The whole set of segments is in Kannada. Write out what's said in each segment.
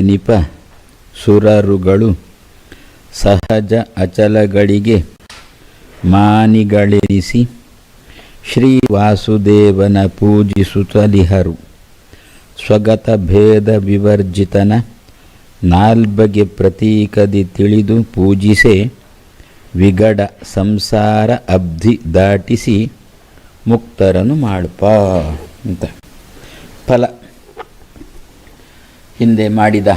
ನಿಪ ಸುರರುಗಳು ಸಹಜ ಅಚಲಗಳಿಗೆ ಮಾನಿಗಳೆನಿಸಿ ಶ್ರೀ ವಾಸುದೇವನ ಪೂಜಿಸುತ್ತಲಿಹರು. ಸ್ವಗತ ಭೇದ ವಿವರ್ಜಿತನ ನಾಲ್ಬಗೆ ಪ್ರತೀಕದಿ ತಿಳಿದು ಪೂಜಿಸೆ ವಿಗಡ ಸಂಸಾರ ಅಬ್ಧಿ ದಾಟಿಸಿ ಮುಕ್ತರನು ಮಾಡ್ಪ ಅಂತ. ಫಲ ಹಿಂದೆ ಮಾಡಿದ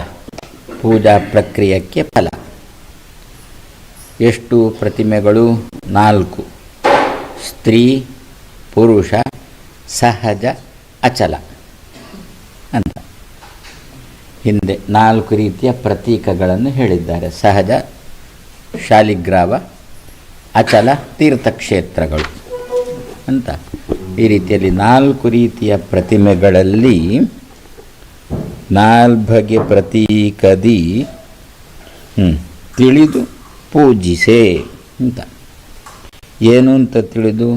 ಪೂಜಾ ಪ್ರಕ್ರಿಯಕ್ಕೆ ಫಲ. ಎಷ್ಟು ಪ್ರತಿಮೆಗಳು? ನಾಲ್ಕು. ಸ್ತ್ರೀ, ಪುರುಷ, ಸಹಜ, ಅಚಲ. ಅಂತ. ಹಿಂದೆ ನಾಲ್ಕು ರೀತಿಯ ಪ್ರತೀಕಗಳನ್ನು ಹೇಳಿದ್ದಾರೆ. ಸಹಜ, ಶಾಲಿಗ್ರಾವ, ಅಚಲ, ತೀರ್ಥಕ್ಷೇತ್ರಗಳು. ಅಂತ. ಈ ರೀತಿಯಲ್ಲಿ ನಾಲ್ಕು ರೀತಿಯ ಪ್ರತಿಮೆಗಳಲ್ಲಿ ನಾಲ್ಬಗೆ ಪ್ರತೀಕದಿ. ತಿಳಿದು ಪೂಜಿಸೆ ಅಂತ. ಏನು ಅಂತ ತಿಳಿದು?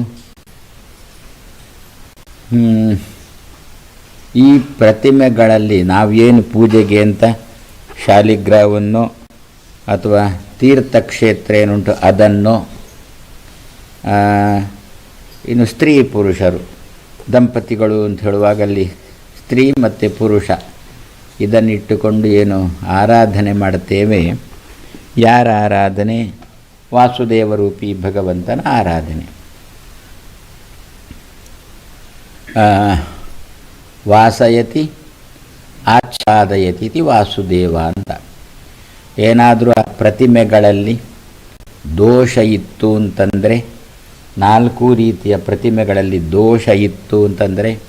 ಈ ಪ್ರತಿಮೆಗಳಲ್ಲಿ ನಾವೇನು ಪೂಜೆಗೆ ಅಂತ? ಶಾಲಿಗ್ರಹವನ್ನು ಅಥವಾ ತೀರ್ಥಕ್ಷೇತ್ರ ಏನುಂಟು ಅದನ್ನು ಇನ್ನು ಸ್ತ್ರೀ ಪುರುಷರು, ದಂಪತಿಗಳು ಅಂತ ಹೇಳುವಾಗ ಅಲ್ಲಿ ಸ್ತ್ರೀ ಮತ್ತು ಪುರುಷ. ಇದನ್ನಿಟ್ಟುಕೊಂಡು ಏನು ಆರಾಧನೆ ಮಾಡುತ್ತೇವೆ? ಯಾರ ಆರಾಧನೆ? ವಾಸುದೇವರೂಪಿ ಭಗವಂತನ ಆರಾಧನೆ. ವಾಸಯತಿ ಆಚ್ಛಾದಯತಿ ವಾಸುದೇವ ಅಂತ. ಏನಾದರೂ ಆ ಪ್ರತಿಮೆಗಳಲ್ಲಿ ದೋಷ ಇತ್ತು ಅಂತಂದರೆ, ನಾಲ್ಕು ರೀತಿಯ ಪ್ರತಿಮೆಗಳಲ್ಲಿ ದೋಷ ಇತ್ತು ಅಂತಂದರೆ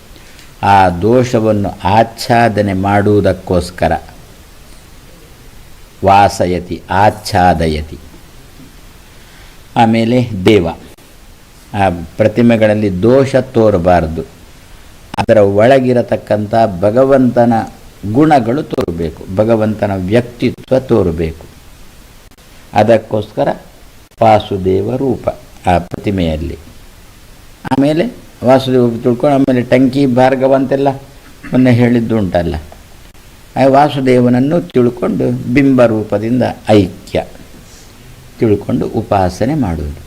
ಆ ದೋಷವನ್ನು ಆಚ್ಛಾದನೆ ಮಾಡುವುದಕ್ಕೋಸ್ಕರ. ವಾಸಯತಿ, ಆಚ್ಛಾದಯತಿ. ಆಮೇಲೆ ದೇವ. ಆ ಪ್ರತಿಮೆಗಳಲ್ಲಿ ದೋಷ ತೋರಬಾರದು. ಅದರ ಒಳಗಿರತಕ್ಕಂಥ ಭಗವಂತನ ಗುಣಗಳು ತೋರಬೇಕು. ಭಗವಂತನ ವ್ಯಕ್ತಿತ್ವ ತೋರಬೇಕು. ಅದಕ್ಕೋಸ್ಕರ ವಾಸುದೇವ ರೂಪ ಆ ಪ್ರತಿಮೆಯಲ್ಲಿ. ಆಮೇಲೆ ವಾಸುದೇವ ತಿಳ್ಕೊಂಡು ಆಮೇಲೆ ಟಂಕಿ ಭಾರ್ಗವ ಅಂತೆಲ್ಲ ಮೊನ್ನೆ ಹೇಳಿದ್ದು ಉಂಟಲ್ಲ. ಆ ವಾಸುದೇವನನ್ನು ತಿಳ್ಕೊಂಡು ಬಿಂಬ ರೂಪದಿಂದ ಐಕ್ಯ ತಿಳ್ಕೊಂಡು ಉಪಾಸನೆ ಮಾಡುವುದು.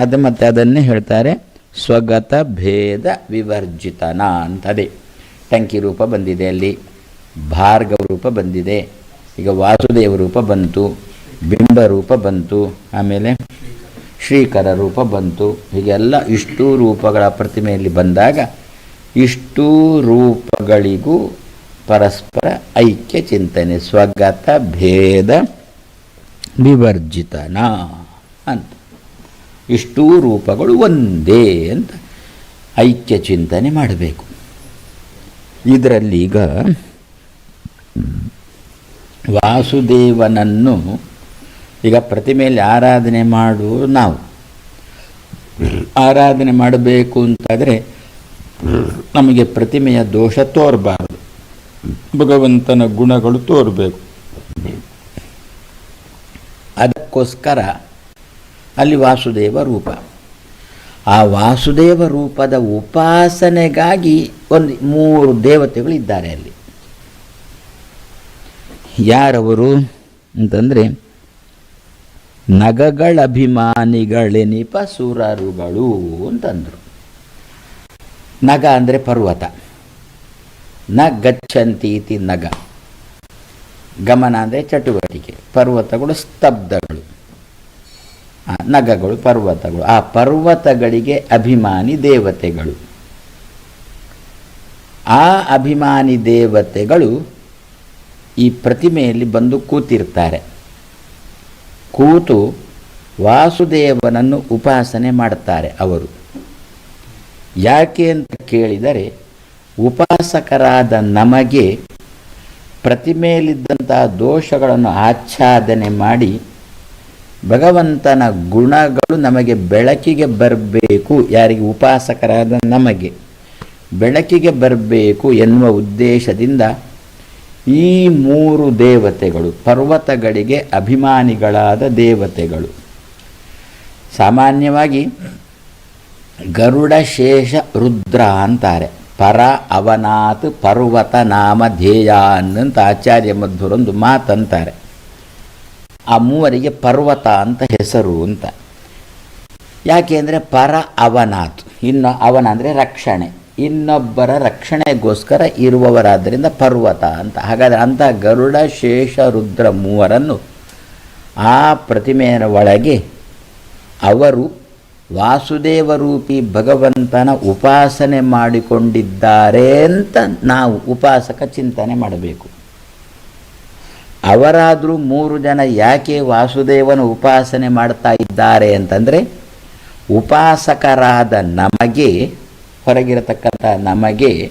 ಅದು ಮತ್ತೆ ಅದನ್ನೇ ಹೇಳ್ತಾರೆ, ಸ್ವಗತ ಭೇದ ವಿವರ್ಜಿತನ ಅಂತದೇ. ಟಂಕಿ ರೂಪ ಬಂದಿದೆ ಅಲ್ಲಿ, ಭಾರ್ಗವ ರೂಪ ಬಂದಿದೆ, ಈಗ ವಾಸುದೇವ ರೂಪ ಬಂತು, ಬಿಂಬ ರೂಪ ಬಂತು, ಆಮೇಲೆ ಶ್ರೀಕರ ರೂಪ ಬಂತು. ಹೀಗೆಲ್ಲ ಇಷ್ಟೂ ರೂಪಗಳ ಪ್ರತಿಮೆಯಲ್ಲಿ ಬಂದಾಗ ಇಷ್ಟೂ ರೂಪಗಳಿಗೂ ಪರಸ್ಪರ ಐಕ್ಯ ಚಿಂತನೆ, ಸ್ವಗತ, ಭೇದ, ವಿವರ್ಜಿತನ ಅಂತ. ಇಷ್ಟೂ ರೂಪಗಳು ಒಂದೇ ಅಂತ ಐಕ್ಯ ಚಿಂತನೆ ಮಾಡಬೇಕು. ಇದರಲ್ಲಿ ಈಗ ವಾಸುದೇವನನ್ನು ಈಗ ಪ್ರತಿಮೆಯಲ್ಲಿ ಆರಾಧನೆ ಮಾಡುವುದು ನಾವು. ಆರಾಧನೆ ಮಾಡಬೇಕು ಅಂತಾದರೆ ನಮಗೆ ಪ್ರತಿಮೆಯ ದೋಷ ತೋರಬಾರದು. ಭಗವಂತನ ಗುಣಗಳು ತೋರಬೇಕು. ಅದಕ್ಕೋಸ್ಕರ ಅಲ್ಲಿ ವಾಸುದೇವ ರೂಪ. ಆ ವಾಸುದೇವ ರೂಪದ ಉಪಾಸನೆಗಾಗಿ ಒಂದು ಮೂರು ದೇವತೆಗಳು ಇದ್ದಾರೆ ಅಲ್ಲಿ. ಯಾರವರು ಅಂತಂದರೆ ನಗಗಳಭಿಮಾನಿಗಳೆನಿಪ ಸುರರುಗಳು ಅಂತಂದರು. ನಗ ಅಂದರೆ ಪರ್ವತ. ನ ಗಚ್ಚಂತಿ ಇತಿ ನಗ. ಗಮನ ಅಂದರೆ ಚಟುವಟಿಕೆ. ಪರ್ವತಗಳು ಸ್ತಬ್ಧಗಳು. ನಗಗಳು, ಪರ್ವತಗಳು. ಆ ಪರ್ವತಗಳಿಗೆ ಅಭಿಮಾನಿ ದೇವತೆಗಳು. ಆ ಅಭಿಮಾನಿ ದೇವತೆಗಳು ಈ ಪ್ರತಿಮೆಯಲ್ಲಿ ಬಂದು ಕೂತಿರ್ತಾರೆ. ಕೂತು ವಾಸುದೇವನನ್ನು ಉಪಾಸನೆ ಮಾಡುತ್ತಾರೆ ಅವರು. ಯಾಕೆ ಅಂತ ಕೇಳಿದರೆ, ಉಪಾಸಕರಾದ ನಮಗೆ ಪ್ರತಿಮೆಯಲ್ಲಿದ್ದಂತಹ ದೋಷಗಳನ್ನು ಆಚ್ಛಾದನೆ ಮಾಡಿ ಭಗವಂತನ ಗುಣಗಳು ನಮಗೆ ಬೆಳಕಿಗೆ ಬರಬೇಕು, ಯಾರಿಗೆ ಉಪಾಸಕರಾದ ನಮಗೆ ಬೆಳಕಿಗೆ ಬರಬೇಕು ಎನ್ನುವ ಉದ್ದೇಶದಿಂದ ಈ ಮೂರು ದೇವತೆಗಳು ಪರ್ವತಗಳಿಗೆ ಅಭಿಮಾನಿಗಳಾದ ದೇವತೆಗಳು. ಸಾಮಾನ್ಯವಾಗಿ ಗರುಡ ಶೇಷ ರುದ್ರ ಅಂತಾರೆ. ಪರ ಅವನಾತ್ ಪರ್ವತ ನಾಮ ಧ್ಯೇಯ ಅನ್ನಂತ ಆಚಾರ್ಯ ಮಧ್ವರೊಂದು ಮಾತಂತಾರೆ. ಆ ಮೂವರಿಗೆ ಪರ್ವತ ಅಂತ ಹೆಸರು ಅಂತ. ಯಾಕೆ ಅಂದರೆ ಪರ ಅವನಾತ್. ಇನ್ನು ಅವನ ಅಂದರೆ ರಕ್ಷಣೆ. ಇನ್ನೊಬ್ಬರ ರಕ್ಷಣೆಗೋಸ್ಕರ ಇರುವವರಾದ್ದರಿಂದ ಪರ್ವತ ಅಂತ. ಹಾಗಾದರೆ ಅಂಥ ಗರುಡ, ಶೇಷ, ರುದ್ರ ಮೂವರನ್ನು ಆ ಪ್ರತಿಮೆಯ ಒಳಗೆ ಅವರು ವಾಸುದೇವರೂಪಿ ಭಗವಂತನ ಉಪಾಸನೆ ಮಾಡಿಕೊಂಡಿದ್ದಾರೆ ಅಂತ ನಾವು ಉಪಾಸಕ ಚಿಂತನೆ ಮಾಡಬೇಕು. ಅವರಾದರೂ ಮೂರು ಜನ ಯಾಕೆ ವಾಸುದೇವನ ಉಪಾಸನೆ ಮಾಡ್ತಾ ಇದ್ದಾರೆ ಅಂತಂದರೆ ಉಪಾಸಕರಾದ ನಮಗೆ ಹೊರಗಿರತಕ್ಕಂಥ ನಮಗೆ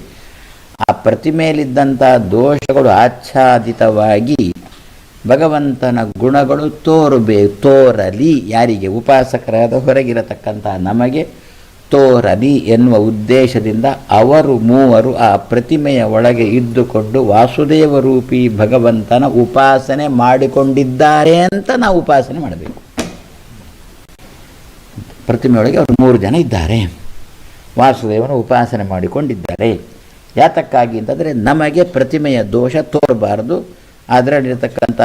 ಆ ಪ್ರತಿಮೆಯಲ್ಲಿದ್ದಂಥ ದೋಷಗಳು ಆಚ್ಛಾದಿತವಾಗಿ ಭಗವಂತನ ಗುಣಗಳು ತೋರಬೇ, ತೋರಲಿ. ಯಾರಿಗೆ? ಉಪಾಸಕರಾದ ಹೊರಗಿರತಕ್ಕಂಥ ನಮಗೆ ತೋರಲಿ ಎನ್ನುವ ಉದ್ದೇಶದಿಂದ ಅವರು ಮೂವರು ಆ ಪ್ರತಿಮೆಯ ಒಳಗೆ ಇದ್ದುಕೊಂಡು ವಾಸುದೇವ ರೂಪಿ ಭಗವಂತನ ಉಪಾಸನೆ ಮಾಡಿಕೊಂಡಿದ್ದಾರೆ ಅಂತ ನಾವು ಉಪಾಸನೆ ಮಾಡಬೇಕು. ಪ್ರತಿಮೆಯೊಳಗೆ ಅವರು ಮೂರು ಜನ ಇದ್ದಾರೆ. ವಾಸುದೇವನ ಉಪಾಸನೆ ಮಾಡಿಕೊಂಡಿದ್ದಾರೆ. ಯಾತಕ್ಕಾಗಿ ಅಂತಂದರೆ ನಮಗೆ ಪ್ರತಿಮೆಯ ದೋಷ ತೋರಬಾರದು. ಅದರಲ್ಲಿರ್ತಕ್ಕಂಥ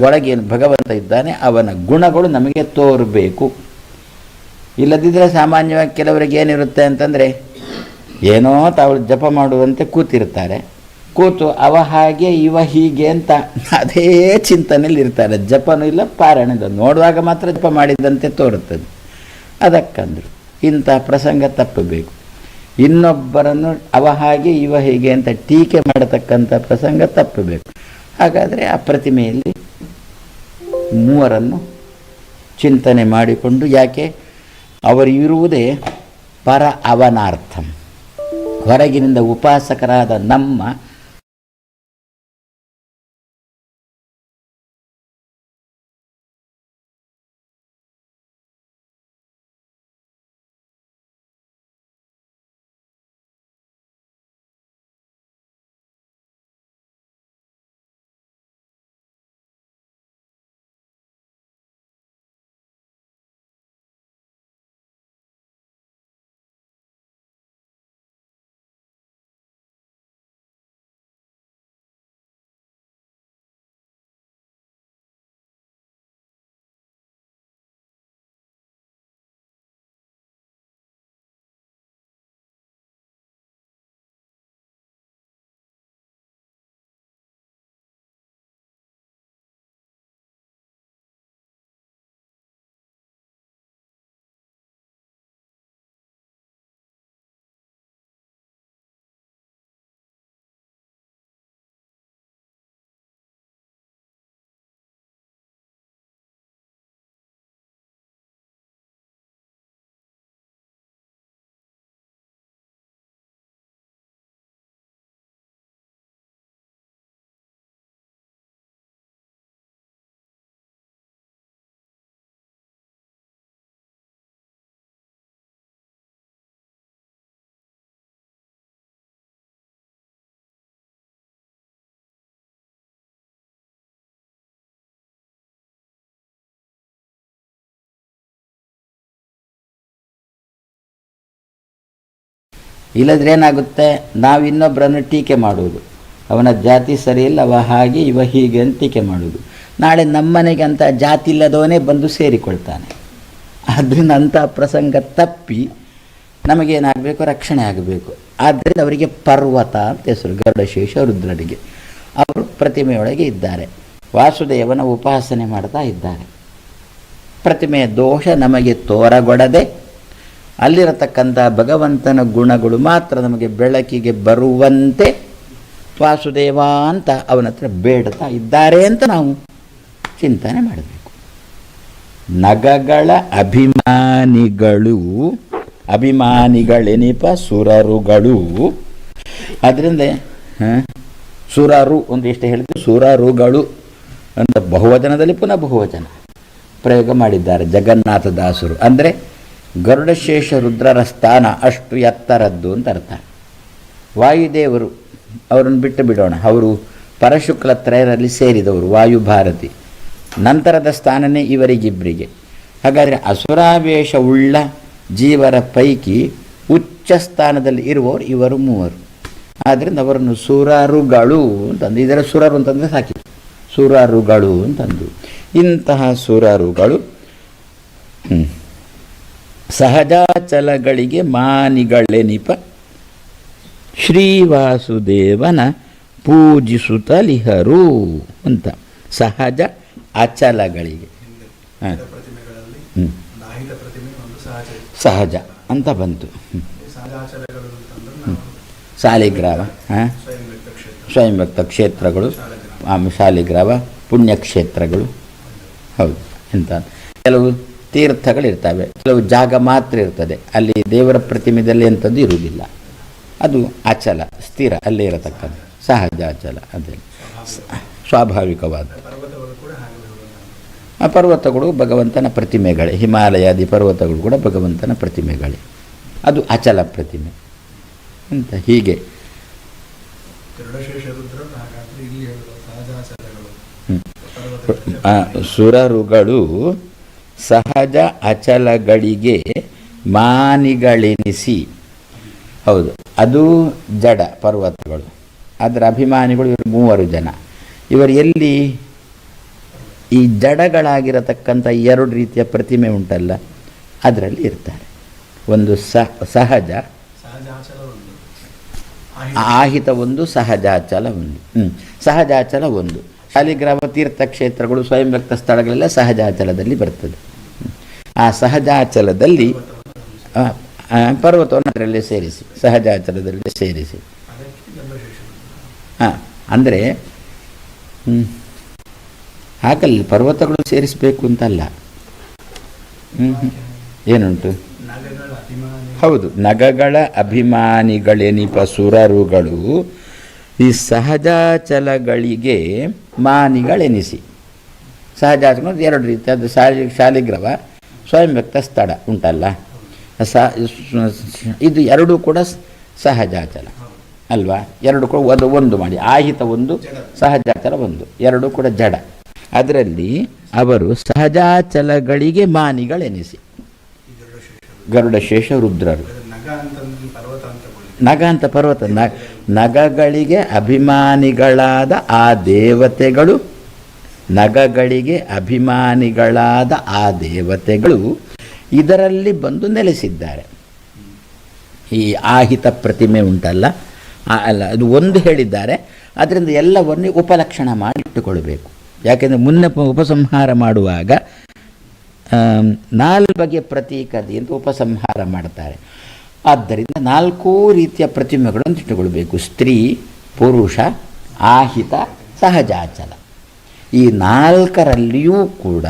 ಒಳಗೇನು ಭಗವಂತ ಇದ್ದಾನೆ, ಅವನ ಗುಣಗಳು ನಮಗೆ ತೋರಬೇಕು. ಇಲ್ಲದಿದ್ದರೆ ಸಾಮಾನ್ಯವಾಗಿ ಕೆಲವರಿಗೆ ಏನಿರುತ್ತೆ ಅಂತಂದರೆ ಏನೋ ತಾವು ಜಪ ಮಾಡುವಂತೆ ಕೂತಿರ್ತಾರೆ. ಕೂತು ಅವ ಹಾಗೆ, ಇವ ಹೀಗೆ ಅಂತ ಅದೇ ಚಿಂತನೆಯಲ್ಲಿ ಇರ್ತಾರೆ. ಜಪನೂ ಇಲ್ಲ ಪಾರಾಯಣ ಇಲ್ಲ. ನೋಡುವಾಗ ಮಾತ್ರ ಜಪ ಮಾಡಿದಂತೆ ತೋರುತ್ತದೆ. ಅದಕ್ಕಂದ್ರು. ಇಂಥ ಪ್ರಸಂಗ ತಪ್ಪಬೇಕು. ಇನ್ನೊಬ್ಬರನ್ನು ಅವ ಹಾಗೆ, ಇವ ಹೀಗೆ ಅಂತ ಟೀಕೆ ಮಾಡತಕ್ಕಂಥ ಪ್ರಸಂಗ ತಪ್ಪಬೇಕು. ಹಾಗಾದರೆ ಆ ಪ್ರತಿಮೆಯಲ್ಲಿ ಮೂವರನ್ನು ಚಿಂತನೆ ಮಾಡಿಕೊಂಡು ಯಾಕೆ? ಅವರು ಇರುವುದೇ ಪರ ಅವನಾರ್ಥಂ. ಹೊರಗಿನಿಂದ ಉಪಾಸಕರಾದ ನಮ್ಮ ಇಲ್ಲದ್ರೆ ಏನಾಗುತ್ತೆ? ನಾವು ಇನ್ನೊಬ್ಬರನ್ನು ಟೀಕೆ ಮಾಡುವುದು. ಅವನ ಜಾತಿ ಸರಿಯಿಲ್ಲ ಅವ ಹಾಗೆ, ಇವ ಹೀಗೆ ಅಂತ ಟೀಕೆ ಮಾಡುವುದು. ನಾಳೆ ನಮ್ಮನೆಗೆ ಅಂತ ಜಾತಿ ಇಲ್ಲದವನೇ ಬಂದು ಸೇರಿಕೊಳ್ತಾನೆ. ಆದ್ದರಿಂದ ಅಂಥ ಪ್ರಸಂಗ ತಪ್ಪಿ ನಮಗೇನಾಗಬೇಕು ರಕ್ಷಣೆ ಆಗಬೇಕು. ಆದ್ದರಿಂದ ಅವರಿಗೆ ಪರ್ವತ ಅಂತ ಹೆಸರು ಗರುಡಶೇಷ ರುದ್ರರಿಗೆ ಅವರು ಪ್ರತಿಮೆಯೊಳಗೆ ಇದ್ದಾರೆ. ವಾಸುದೇವನ ಉಪಾಸನೆ ಮಾಡ್ತಾ ಇದ್ದಾರೆ. ಪ್ರತಿಮೆಯ ದೋಷ ನಮಗೆ ತೋರಗೊಡದೆ ಅಲ್ಲಿರತಕ್ಕಂಥ ಭಗವಂತನ ಗುಣಗಳು ಮಾತ್ರ ನಮಗೆ ಬೆಳಕಿಗೆ ಬರುವಂತೆ ವಾಸುದೇವ ಅಂತ ಅವನ ಹತ್ರ ಬೇಡ್ತಾ ಇದ್ದಾರೆ ಅಂತ ನಾವು ಚಿಂತನೆ ಮಾಡಬೇಕು. ನಗಗಳ ಅಭಿಮಾನಿಗಳು, ಅಭಿಮಾನಿಗಳೆನಿಪ? ಸುರರುಗಳು. ಅದರಿಂದ ಸುರರು ಒಂದು ಎಷ್ಟು ಹೇಳಿದ್ರು, ಸುರರುಗಳು ಅಂತ ಬಹುವಚನದಲ್ಲಿ ಪುನಃ ಬಹುವಚನ ಪ್ರಯೋಗ ಮಾಡಿದ್ದಾರೆ ಜಗನ್ನಾಥ ದಾಸರು. ಅಂದರೆ ಗರುಡಶೇಷ ರುದ್ರರ ಸ್ಥಾನ ಅಷ್ಟು ಎತ್ತರದ್ದು ಅಂತ ಅರ್ಥ. ವಾಯುದೇವರು ಅವರನ್ನು ಬಿಟ್ಟು ಬಿಡೋಣ. ಅವರು ಪರಶುಕ್ಲ ತ್ರಯರಲ್ಲಿ ಸೇರಿದವರು, ವಾಯುಭಾರತಿ. ನಂತರದ ಸ್ಥಾನನೇ ಇವರಿಗಿಬ್ಬರಿಗೆ ಹಾಗಾದರೆ ಅಸುರಾವೇಶವುಳ್ಳ ಜೀವರ ಪೈಕಿ ಉಚ್ಚ ಸ್ಥಾನದಲ್ಲಿ ಇರುವವರು ಇವರು ಮೂವರು. ಆದ್ದರಿಂದ ಅವರನ್ನು ಸುರಾರುಗಳು ಅಂತಂದು, ಇದರ ಸುರರು ಅಂತಂದರೆ ಸಾಕಿತು ಸುರಾರುಗಳು ಅಂತಂದು. ಇಂತಹ ಸುರಾರುಗಳು. ಸಹಜಾಚಲಗಳಿಗೆ ಮಾನಿಗಳೆನಿಪ? ಶ್ರೀವಾಸುದೇವನ ಪೂಜಿಸುತ್ತಲಿಹರು ಅಂತ. ಸಹಜ ಅಚಲಗಳಿಗೆ. ಸಹಜ ಅಂತ ಬಂತು. ಶಾಲಿಗ್ರಾಮ, ಹಾಂ. ಸ್ವಯಂ ಭಕ್ತ ಕ್ಷೇತ್ರ ಸ್ವಯಂ ವ್ಯಕ್ತ ಕ್ಷೇತ್ರಗಳು ಶಾಲಿಗ್ರಾಮ, ಪುಣ್ಯಕ್ಷೇತ್ರಗಳು. ಹೌದು. ಎಂತ? ಕೆಲವು ತೀರ್ಥಗಳಿರ್ತವೆ. ಕೆಲವು ಜಾಗ ಮಾತ್ರ ಇರ್ತದೆ. ಅಲ್ಲಿ ದೇವರ ಪ್ರತಿಮೆದಲ್ಲಿ ಎಂಥದ್ದು ಇರುವುದಿಲ್ಲ. ಅದು ಅಚಲ, ಸ್ಥಿರ, ಅಲ್ಲೇ ಇರತಕ್ಕದ್ದು. ಸಹಜ ಅಚಲ, ಅದೇ. ಸ್ವಾಭಾವಿಕವಾದ. ಆ ಪರ್ವತಗಳು ಭಗವಂತನ ಪ್ರತಿಮೆಗಳೇ. ಹಿಮಾಲಯಾದಿ ಪರ್ವತಗಳು ಕೂಡ ಭಗವಂತನ ಪ್ರತಿಮೆಗಳೇ. ಅದು ಅಚಲ ಪ್ರತಿಮೆ. ಅಂತ ಹೀಗೆ. ಸುರರುಗಳು ಸಹಜ ಅಚಲಗಳಿಗೆ ಮಾನಿಗಳೆನಿಸಿ. ಹೌದು ಅದು ಜಡ ಪರ್ವತಗಳು. ಅದರ ಅಭಿಮಾನಿಗಳು ಇವರು ಮೂವರು ಜನ. ಇವರು ಎಲ್ಲಿ ಈ ಜಡಗಳಾಗಿರತಕ್ಕಂಥ ಎರಡು ರೀತಿಯ ಪ್ರತಿಮೆ ಉಂಟಲ್ಲ ಅದರಲ್ಲಿ ಇರ್ತಾರೆ. ಒಂದು ಸಹಜ ಆಹಿತ ಒಂದು ಸಹಜಾಚಲ ಒಂದು ಹ್ಞೂ ಸಹಜಾಚಲ ಒಂದು ಶಾಲಿಗ್ರಾಮ ತೀರ್ಥಕ್ಷೇತ್ರಗಳು ಸ್ವಯಂ ವ್ಯಕ್ತ ಸ್ಥಳಗಳೆಲ್ಲ ಸಹಜಾಚಲದಲ್ಲಿ ಬರ್ತದೆ. ಆ ಸಹಜಾಚಲದಲ್ಲಿ ಪರ್ವತವನ್ನು ಅದರಲ್ಲೇ ಸೇರಿಸಿ, ಸಹಜಾಚಲದಲ್ಲಿ ಸೇರಿಸಿ. ಹಾಂ, ಅಂದರೆ ಹಾಕಲ್ಲಿ, ಪರ್ವತಗಳು ಸೇರಿಸಬೇಕು ಅಂತಲ್ಲ. ಏನುಂಟು? ಹೌದು, ನಗಗಳ ಅಭಿಮಾನಿಗಳೆನಿಪ ಸುರರುಗಳು ಈ ಸಹಜಾಚಲಗಳಿಗೆ ಮಾನಿಗಳೆನಿಸಿ. ಸಹಜಾಚಲ ಎರಡು ರೀತಿ, ಅದು ಶಾಲಿ ಶಾಲಿಗ್ರವ ಸ್ವಯಂ ವ್ಯಕ್ತ ಸ್ಥಳ ಉಂಟಲ್ಲ? ಸ, ಇದು ಎರಡೂ ಕೂಡ ಸಹಜಾಚಲ ಅಲ್ವಾ? ಎರಡು ಕೂಡ ಒಂದು ಒಂದು ಮಾಡಿ. ಆಹಿತ ಒಂದು, ಸಹಜಾಚಲ ಒಂದು. ಎರಡೂ ಕೂಡ ಜಡ. ಅದರಲ್ಲಿ ಅವರು ಸಹಜಾಚಲಗಳಿಗೆ ಮಾನಿಗಳೆನಿಸಿ. ಗರುಡ ಶೇಷ ರುದ್ರರು. ನಗ ಅಂತ ಪರ್ವತ ನಗಗಳಿಗೆ ಅಭಿಮಾನಿಗಳಾದ ಆ ದೇವತೆಗಳು, ನಗಗಳಿಗೆ ಅಭಿಮಾನಿಗಳಾದ ಆ ದೇವತೆಗಳು ಇದರಲ್ಲಿ ಬಂದು ನೆಲೆಸಿದ್ದಾರೆ. ಈ ಆಹಿತ ಪ್ರತಿಮೆ ಉಂಟಲ್ಲ? ಅಲ್ಲ, ಅದು ಒಂದು ಹೇಳಿದ್ದಾರೆ. ಅದರಿಂದ ಎಲ್ಲವನ್ನು ಉಪಲಕ್ಷಣ ಮಾಡಿ ಇಟ್ಟುಕೊಳ್ಬೇಕು ಯಾಕೆಂದರೆ ಮುನ್ನೆ ಉಪಸಂಹಾರ ಮಾಡುವಾಗ ನಾಲ್ ಬಗೆಯ ಪ್ರತೀಕದಿ ಅಂತ ಉಪಸಂಹಾರ ಮಾಡ್ತಾರೆ. ಆದ್ದರಿಂದ ನಾಲ್ಕು ರೀತಿಯ ಪ್ರತಿಮೆಗಳನ್ನು ಇಟ್ಟುಕೊಳ್ಬೇಕು ಸ್ತ್ರೀ, ಪುರುಷ, ಆಹಿತ, ಸಹಜಾಚಲ. ಈ ನಾಲ್ಕರಲ್ಲಿಯೂ ಕೂಡ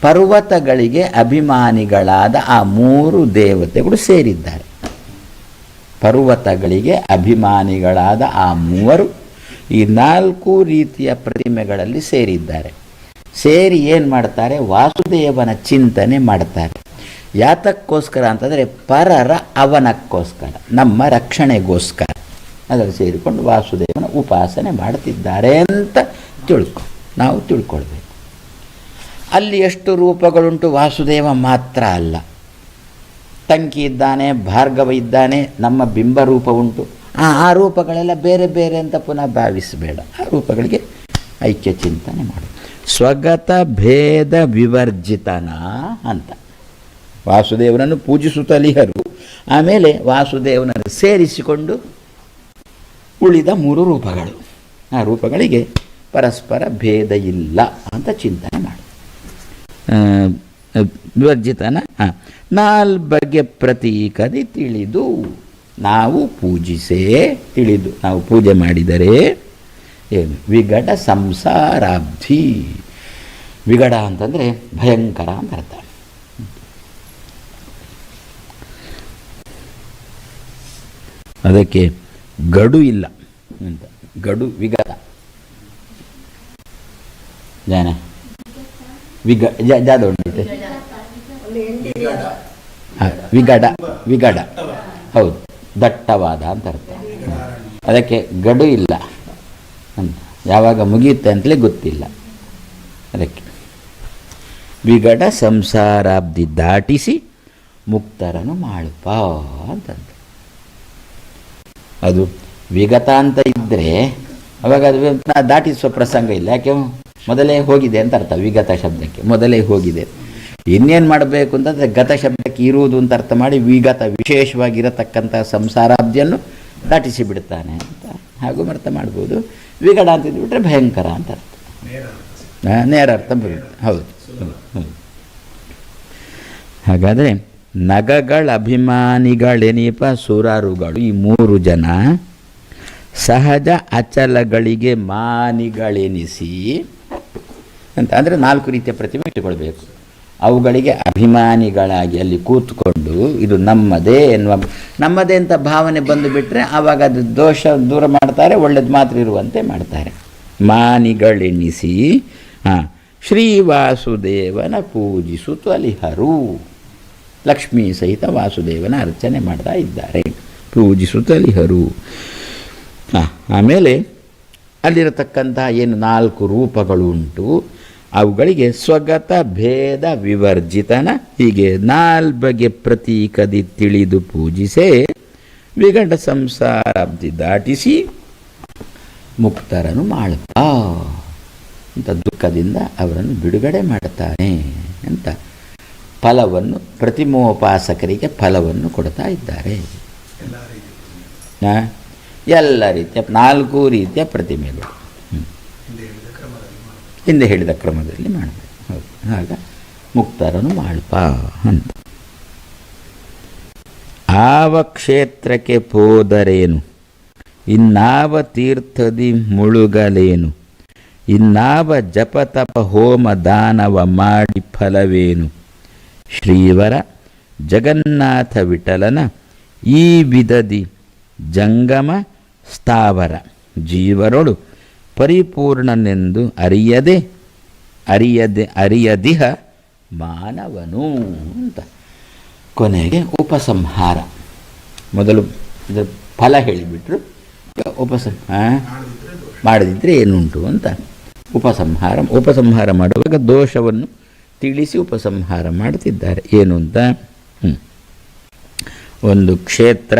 ಪರ್ವತಗಳಿಗೆ ಅಭಿಮಾನಿಗಳಾದ ಆ ಮೂರು ದೇವತೆಗಳು ಸೇರಿದ್ದಾರೆ. ಪರ್ವತಗಳಿಗೆ ಅಭಿಮಾನಿಗಳಾದ ಆ ಮೂವರು ಈ ನಾಲ್ಕು ರೀತಿಯ ಪ್ರತಿಮೆಗಳಲ್ಲಿ ಸೇರಿದ್ದಾರೆ. ಸೇರಿ ಏನು ಮಾಡ್ತಾರೆ? ವಾಸುದೇವನ ಚಿಂತನೆ ಮಾಡ್ತಾರೆ. ಯಾತಕ್ಕೋಸ್ಕರ ಅಂತಂದರೆ ಪರರ ಅವನಕ್ಕೋಸ್ಕರ, ನಮ್ಮ ರಕ್ಷಣೆಗೋಸ್ಕರ. ಅದರಲ್ಲಿ ಸೇರಿಕೊಂಡು ವಾಸುದೇವನ ಉಪಾಸನೆ ಮಾಡ್ತಿದ್ದಾರೆ ಅಂತ ತಿಳ್ಕೊ, ನಾವು ತಿಳ್ಕೊಳ್ಬೇಕು. ಅಲ್ಲಿ ಎಷ್ಟು ರೂಪಗಳುಂಟು, ವಾಸುದೇವ ಮಾತ್ರ ಅಲ್ಲ. ಟಂಕಿ ಇದ್ದಾನೆ, ಭಾರ್ಗವ ಇದ್ದಾನೆ, ನಮ್ಮ ಬಿಂಬ ರೂಪ ಉಂಟು ಆ ಆ ರೂಪಗಳೆಲ್ಲ ಬೇರೆ ಬೇರೆ ಅಂತ ಪುನಃ ಭಾವಿಸಬೇಡ. ಆ ರೂಪಗಳಿಗೆ ಐಕ್ಯ ಚಿಂತನೆ ಮಾಡು. ಸ್ವಗತ ಭೇದ ವಿವರ್ಜಿತನ ಅಂತ. ವಾಸುದೇವನನ್ನು ಪೂಜಿಸುತ್ತಲಿಹರು ಆಮೇಲೆ ವಾಸುದೇವನನ್ನು ಸೇರಿಸಿಕೊಂಡು ಉಳಿದ ಮೂರು ರೂಪಗಳು. ಆ ರೂಪಗಳಿಗೆ ಪರಸ್ಪರ ಭೇದ ಇಲ್ಲ ಅಂತ ಚಿಂತನೆ ಮಾಡು. ವಿವರ್ಜಿತನ ನಾಲ್ ನಾಲ್ಬಗೆ ಪ್ರತೀಕದಿ ತಿಳಿದು ನಾವು ಪೂಜಿಸೇ ತಿಳಿದು, ನಾವು ಪೂಜೆ ಮಾಡಿದರೆ ಏನು ವಿಗಡ ಸಂಸಾರಾಬ್ಧಿ. ವಿಗಡ ಅಂತಂದರೆ ಭಯಂಕರ ಅಂತ ಅರ್ಥ. ಅದಕ್ಕೆ ಗಡು ಇಲ್ಲ ಅಂತ. ಗಡು ವಿಗಡ ಜಾನ? ವಿಗ ಜಾದ ಉಂಟು ವಿಗಡ ವಿಗಡ. ಹೌದು, ದಟ್ಟವಾದ ಅಂತ ಅರ್ಥ. ಅದಕ್ಕೆ ಗಡು ಇಲ್ಲ ಅಂತ. ಯಾವಾಗ ಮುಗಿಯುತ್ತೆ ಅಂತಲೇ ಗೊತ್ತಿಲ್ಲ. ಅದಕ್ಕೆ ವಿಗಡ ಸಂಸಾರಾಬ್ಧಿ ದಾಟಿಸಿ ಮುಕ್ತರನು ಮಾಳ್ಪ ಅಂತಂತ ಅದು ವಿಗತ ಅಂತ ಇದ್ದರೆ ಅವಾಗ ಅದು ದಾಟಿಸುವ ಪ್ರಸಂಗ ಇಲ್ಲ. ಯಾಕೆ? ಮೊದಲೇ ಹೋಗಿದೆ ಅಂತ ಅರ್ಥ ವಿಗತ ಶಬ್ದಕ್ಕೆ. ಮೊದಲೇ ಹೋಗಿದೆ. ಇನ್ನೇನು ಮಾಡಬೇಕು ಅಂತಂದರೆ ಗತ ಶಬ್ದಕ್ಕೆ ಇರುವುದು ಅಂತ ಅರ್ಥ ಮಾಡಿ ವಿಗತ ವಿಶೇಷವಾಗಿರತಕ್ಕಂಥ ಸಂಸಾರಾಬ್ಧಿಯನ್ನು ದಾಟಿಸಿ ಬಿಡ್ತಾನೆ ಅಂತ. ಹಾಗೂ ಅರ್ಥ ಮಾಡ್ಬೋದು. ವಿಗಡ ಅಂತ ಇದ್ಬಿಟ್ರೆ ಭಯಂಕರ ಅಂತ ಅರ್ಥ. ನೇರ ಅರ್ಥ ಬರುತ್ತೆ. ಹೌದು. ಹೌದು, ಹೌದು. ಹಾಗಾದರೆ ನಗಗಳ ಅಭಿಮಾನಿಗಳೆನಿಪ ಸುರರುಗಳು? ಈ ಮೂರು ಜನ ಸಹಜ ಅಚಲಗಳಿಗೆ ಮಾನಿಗಳೆನಿಸಿ ಅಂತ ಅಂದರೆ ನಾಲ್ಕು ರೀತಿಯ ಪ್ರತಿಮೆ ಇಟ್ಟುಕೊಳ್ಬೇಕು. ಅವುಗಳಿಗೆ ಅಭಿಮಾನಿಗಳಾಗಿ ಅಲ್ಲಿ ಕೂತ್ಕೊಂಡು ಇದು ನಮ್ಮದೇ ಎನ್ನುವ ನಮ್ಮದೇ ಅಂತ ಭಾವನೆ ಬಂದು ಬಿಟ್ಟರೆ ಆವಾಗ ಅದು ದೋಷ ದೂರ ಮಾಡ್ತಾರೆ, ಒಳ್ಳೇದು ಮಾತ್ರ ಇರುವಂತೆ ಮಾಡ್ತಾರೆ. ಮಾನಿಗಳೆನಿಸಿ, ಹಾಂ, ಶ್ರೀವಾಸುದೇವನ ವಾಸುದೇವನ ಪೂಜಿಸುತ್ತ ಅಲಿಹರು ಲಕ್ಷ್ಮೀ ಸಹಿತ ವಾಸುದೇವನ ಅರ್ಚನೆ ಮಾಡ್ತಾ ಇದ್ದಾರೆ. ಪೂಜಿಸುತ್ತಲಿಹರು ಆಮೇಲೆ ಅಲ್ಲಿರತಕ್ಕಂತಹ ಏನು ನಾಲ್ಕು ರೂಪಗಳುಂಟು, ಅವುಗಳಿಗೆ ಸ್ವಗತ ಭೇದ ವಿವರ್ಜಿತನ. ಹೀಗೆ ನಾಲ್ಬಗೆ ಪ್ರತೀಕದಿ ತಿಳಿದು ಪೂಜಿಸೇ ವಿಘಟ ಸಂಸಾರ ದಾಟಿಸಿ ಮುಕ್ತರನು ಮಾಡುತ್ತಾ ಅಂತ ದುಃಖದಿಂದ ಅವರನ್ನು ಬಿಡುಗಡೆ ಮಾಡುತ್ತಾನೆ ಅಂತ. ಫಲವನ್ನು ಪ್ರತಿಮೋಪಾಸಕರಿಗೆ ಫಲವನ್ನು ಕೊಡ್ತಾ ಇದ್ದಾರೆ. ಎಲ್ಲ ರೀತಿ ಎಲ್ಲ ರೀತಿಯ ನಾಲ್ಕು ರೀತಿಯ ಪ್ರತಿಮೆಗಳು. ಹಿಂದೆ ಹೇಳಿದ ಕ್ರಮದಲ್ಲಿ ಮಾಡಬೇಕು. ಆಗ ಮುಕ್ತರನ್ನು ಮಾಡಪ್ಪ ಅಂತ. ಆವ ಕ್ಷೇತ್ರಕ್ಕೆ ಹೋದರೇನು? ಇನ್ನಾವ ತೀರ್ಥದಿ ಮುಳುಗಲೇನು? ಇನ್ನಾವ ಜಪತಪ ಹೋಮ ದಾನವ ಮಾಡಿ ಫಲವೇನು? ಶ್ರೀವರ ಜಗನ್ನಾಥ ವಿಠಲನ ಈ ವಿಧದಿ ಜಂಗಮ ಸ್ಥಾವರ ಜೀವರೊಳು ಪರಿಪೂರ್ಣನೆಂದು ಅರಿಯದೆ ಅರಿಯದೆ ಅರಿಯದಿಹ ಮಾನವನು ಅಂತ. ಕೊನೆಗೆ ಉಪಸಂಹಾರ. ಮೊದಲು ಇದರ ಫಲ ಹೇಳಿಬಿಟ್ರು. ಉಪಸಂಹಾರ ಉಪಸಂ ಆ? ಮಾಡದಿದ್ರೆ ದೋಷ. ಮಾಡದಿದ್ದರೆ ಏನುಂಟು ಅಂತ. ಉಪಸಂಹಾರ ಉಪಸಂಹಾರ ಮಾಡುವಾಗ ದೋಷವನ್ನು ತಿಳಿಸಿ ಉಪಸಂಹಾರ ಮಾಡ್ತಿದ್ದಾರೆ ಏನು ಅಂತ? ಒಂದು ಕ್ಷೇತ್ರ,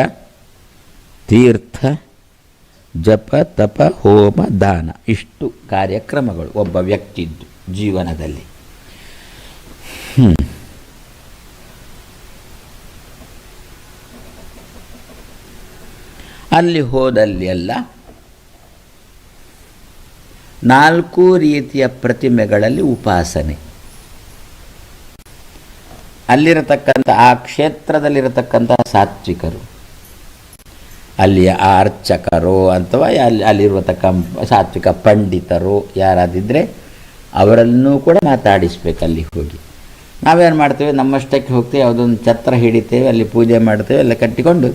ತೀರ್ಥ, ಜಪ, ತಪ, ಹೋಮ, ದಾನ. ಇಷ್ಟು ಕಾರ್ಯಕ್ರಮಗಳು ಒಬ್ಬ ವ್ಯಕ್ತಿದ್ದು ಜೀವನದಲ್ಲಿ. ಅಲ್ಲಿ ಹೋದಲ್ಲಿ ಎಲ್ಲ ನಾಲ್ಕು ರೀತಿಯ ಪ್ರತಿಮೆಗಳಲ್ಲಿ ಉಪಾಸನೆ. ಅಲ್ಲಿರತಕ್ಕಂಥ ಆ ಕ್ಷೇತ್ರದಲ್ಲಿರತಕ್ಕಂಥ ಸಾತ್ವಿಕರು. ಅಲ್ಲಿಯ ಆ ಅರ್ಚಕರು ಅಥವಾ ಅಲ್ಲಿ ಅಲ್ಲಿರುವತಕ್ಕ ಸಾತ್ವಿಕ ಪಂಡಿತರು ಯಾರಾದಿದ್ದರೆ ಅವರನ್ನೂ ಕೂಡ ಮಾತಾಡಿಸ್ಬೇಕು ಅಲ್ಲಿ ಹೋಗಿ. ನಾವೇನು ಮಾಡ್ತೇವೆ? ನಮ್ಮಷ್ಟಕ್ಕೆ ಹೋಗ್ತೇವೆ, ಯಾವುದೊಂದು ಛತ್ರ ಹಿಡಿತೇವೆ, ಅಲ್ಲಿ ಪೂಜೆ ಮಾಡ್ತೇವೆ, ಎಲ್ಲ ಕಟ್ಟಿಕೊಂಡು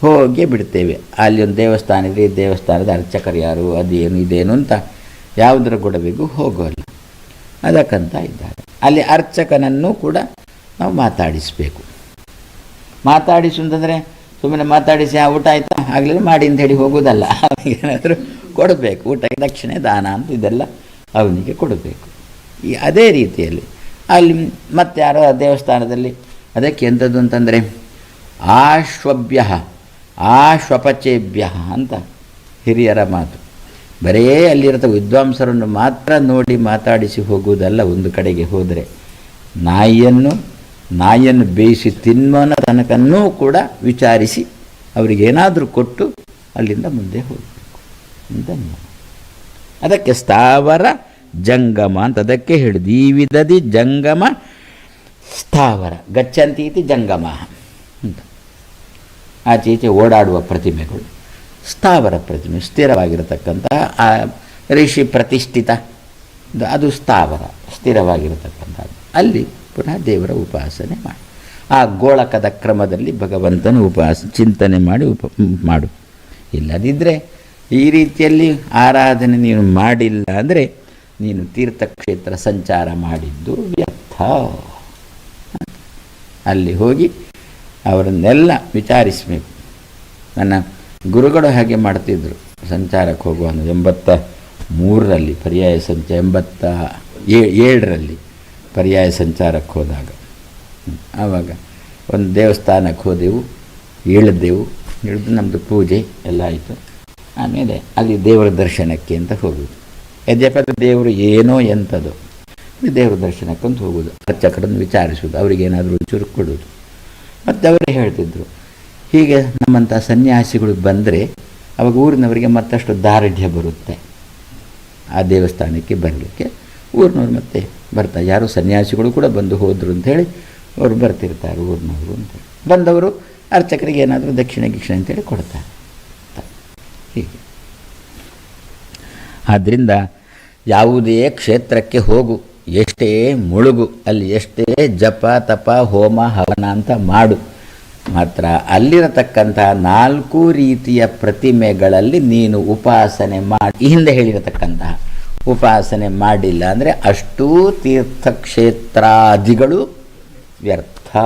ಹೋಗಿ ಬಿಡ್ತೇವೆ. ಅಲ್ಲಿ ಒಂದು ದೇವಸ್ಥಾನ ಇದೆ ಈ ದೇವಸ್ಥಾನದ ಅರ್ಚಕರು ಯಾರು, ಅದೇನು, ಇದೇನು ಅಂತ ಯಾವುದರ ಗೊಡವೆಗೂ ಹೋಗೋಲ್ಲ. ಅದಕ್ಕಂತ ಇದ್ದಾರೆ. ಅಲ್ಲಿ ಅರ್ಚಕನನ್ನು ಕೂಡ ನಾವು ಮಾತಾಡಿಸಬೇಕು. ಮಾತಾಡಿಸು ಅಂತಂದರೆ ಸುಮ್ಮನೆ ಮಾತಾಡಿಸಿ, ಆ, ಊಟ ಆಯಿತಾ? ಆಗಲಿಲ್ಲ ಮಾಡಿ ಅಂತ ಹೇಳಿ ಹೋಗೋದಲ್ಲ. ಏನಾದರೂ ಕೊಡಬೇಕು. ಊಟಕ್ಕೆ ದಕ್ಷಿಣೆ ದಾನ ಅಂತ ಇದೆಲ್ಲ ಅವನಿಗೆ ಕೊಡಬೇಕು. ಈ ಅದೇ ರೀತಿಯಲ್ಲಿ ಅಲ್ಲಿ ಮತ್ತೆ ಯಾರೋ ದೇವಸ್ಥಾನದಲ್ಲಿ ಅದಕ್ಕೆ ಎಂಥದ್ದು ಅಂತಂದರೆ ಆಶ್ವಭ್ಯ ಆಶ್ವಪಚೇಭ್ಯ ಅಂತ ಹಿರಿಯರ ಮಾತು. ಬರೇ ಅಲ್ಲಿರತ ವಿದ್ವಾಂಸರನ್ನು ಮಾತ್ರ ನೋಡಿ ಮಾತಾಡಿಸಿ ಹೋಗುವುದಲ್ಲ ಒಂದು ಕಡೆಗೆ ಹೋದರೆ. ನಾಯಿಯನ್ನು ನಾಯಿಯನ್ನು ಬೇಯಿಸಿ ತಿನ್ನೋನ ತನಕನ್ನೂ ಕೂಡ ವಿಚಾರಿಸಿ ಅವರಿಗೇನಾದರೂ ಕೊಟ್ಟು ಅಲ್ಲಿಂದ ಮುಂದೆ ಹೋಗಬೇಕು. ಅಂತ ಅದಕ್ಕೆ ಸ್ಥಾವರ ಜಂಗಮ ಅಂತ ಅದಕ್ಕೆ ಹೇಳಿದ್ದು. ಈ ವಿಧದಿ ಜಂಗಮ ಸ್ಥಾವರ. ಗಚ್ಚಂತಿ ಇತಿ ಜಂಗಮ ಅಂತ. ಆಚೆ ಓಡಾಡುವ ಪ್ರತಿಮೆಗಳು. ಸ್ಥಾವರ ಪ್ರತಿಮೆ ಸ್ಥಿರವಾಗಿರತಕ್ಕಂತಹ ಆ, ಋಷಿ ಪ್ರತಿಷ್ಠಿತ. ಅದು ಸ್ಥಾವರ, ಸ್ಥಿರವಾಗಿರತಕ್ಕಂಥದ್ದು. ಅಲ್ಲಿ ಪುನಃ ದೇವರ ಉಪಾಸನೆ ಮಾಡಿ. ಆ ಗೋಳಕದ ಕ್ರಮದಲ್ಲಿ ಭಗವಂತನ ಉಪಾಸ, ಚಿಂತನೆ ಮಾಡಿ ಉಪ, ಮಾಡು. ಇಲ್ಲದಿದ್ದರೆ ಈ ರೀತಿಯಲ್ಲಿ ಆರಾಧನೆ ನೀನು ಮಾಡಿಲ್ಲ ಅಂದರೆ ನೀನು ತೀರ್ಥಕ್ಷೇತ್ರ ಸಂಚಾರ ಮಾಡಿದ್ದು ವ್ಯರ್ಥ. ಅಲ್ಲಿ ಹೋಗಿ ಅವರನ್ನೆಲ್ಲ ವಿಚಾರಿಸಬೇಕು. ನನ್ನ ಗುರುಗಳು ಹಾಗೆ ಮಾಡ್ತಿದ್ದರು ಸಂಚಾರಕ್ಕೆ ಹೋಗುವ ಎಂಬತ್ತ ಮೂರರಲ್ಲಿ, ಪರ್ಯಾಯ ಸಂಚಾರ ಎಂಬತ್ತ ಏಳರಲ್ಲಿ. ಪರ್ಯಾಯ ಸಂಚಾರಕ್ಕೆ ಹೋದಾಗ. ಆವಾಗ ಒಂದು ದೇವಸ್ಥಾನಕ್ಕೆ ಹೋದೆವು ಇಳಿದೆವು ಇಳಿದು ನಮ್ಮದು ಪೂಜೆ ಎಲ್ಲ ಆಯಿತು. ಆಮೇಲೆ ಅಲ್ಲಿ ದೇವರ ದರ್ಶನಕ್ಕೆ ಅಂತ ಹೋಗೋದು. ಯದ್ಯಪ್ಪ ದೇವರು ಏನೋ ಎಂಥದ್ದು ದೇವರ ದರ್ಶನಕ್ಕೆ ಅಂತ ಹೋಗೋದು. ಅರ್ಚಕರನ್ನು ವಿಚಾರಿಸೋದು, ಅವರಿಗೇನಾದರೂ ಚುರು ಕೊಡೋದು. ಮತ್ತು ಅವರೇ ಹೇಳ್ತಿದ್ರು, ಹೀಗೆ ನಮ್ಮಂಥ ಸನ್ಯಾಸಿಗಳು ಬಂದರೆ ಅವಾಗ ಊರಿನವರಿಗೆ ಮತ್ತಷ್ಟು ದಾರ್ಢ್ಯ ಬರುತ್ತೆ. ಆ ದೇವಸ್ಥಾನಕ್ಕೆ ಬರಲಿಕ್ಕೆ ಊರಿನವ್ರು ಮತ್ತೆ ಬರ್ತಾರೆ ಯಾರು ಸನ್ಯಾಸಿಗಳು ಕೂಡ ಬಂದು ಹೋದರು ಅಂಥೇಳಿ ಅವರು ಬರ್ತಿರ್ತಾರೆ ಊರಿನವರು ಅಂತ ಬಂದವರು ಅರ್ಚಕರಿಗೆ ಏನಾದರೂ ದಕ್ಷಿಣ ಗಿಕ್ಷಣ ಅಂತೇಳಿ ಕೊಡ್ತಾರೆ. ಹೀಗೆ. ಆದ್ದರಿಂದ ಯಾವುದೇ ಕ್ಷೇತ್ರಕ್ಕೆ ಹೋಗು, ಎಷ್ಟೇ ಮುಳುಗು, ಅಲ್ಲಿ ಎಷ್ಟೇ ಜಪ, ತಪ, ಹೋಮ, ಹವನ ಅಂತ ಮಾಡು. ಮಾತ್ರ ಅಲ್ಲಿರತಕ್ಕಂಥ ನಾಲ್ಕು ರೀತಿಯ ಪ್ರತಿಮೆಗಳಲ್ಲಿ ನೀನು ಉಪಾಸನೆ ಮಾಡಿ. ಹಿಂದೆ ಹೇಳಿರತಕ್ಕಂತಹ ಉಪಾಸನೆ ಮಾಡಿಲ್ಲ ಅಂದರೆ ಅಷ್ಟೂ ತೀರ್ಥಕ್ಷೇತ್ರಾದಿಗಳು ವ್ಯರ್ಥ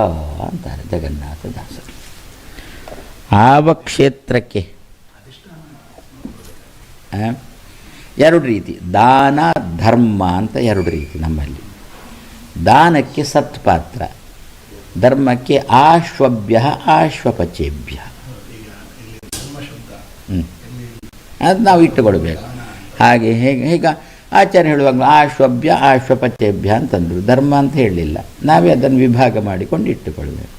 ಅಂತಾರೆ ಜಗನ್ನಾಥದಾಸರು ಆವ ಕ್ಷೇತ್ರಕ್ಕೆ? ಎರಡು ರೀತಿ. ದಾನ, ಧರ್ಮ ಅಂತ ಎರಡು ರೀತಿ ನಮ್ಮಲ್ಲಿ. ದಾನಕ್ಕೆ ಸತ್ಪಾತ್ರ, ಧರ್ಮಕ್ಕೆ ಆಶ್ವಭ್ಯ, ಆಶ್ವಪಚೇಭ್ಯ. ಅದು ನಾವು ಇಟ್ಟುಕೊಳ್ಬೇಕು. ಹಾಗೆ ಹೇಗೆ ಈಗ ಆಚಾರ್ಯ ಹೇಳುವಾಗ ಆಶ್ವಭ್ಯ ಆಶ್ವಪತ್ಯಭ್ಯ ಅಂತಂದರು. ಧರ್ಮ ಅಂತ ಹೇಳಲಿಲ್ಲ ನಾವೇ ಅದನ್ನು ವಿಭಾಗ ಮಾಡಿಕೊಂಡು ಇಟ್ಟುಕೊಳ್ಬೇಕು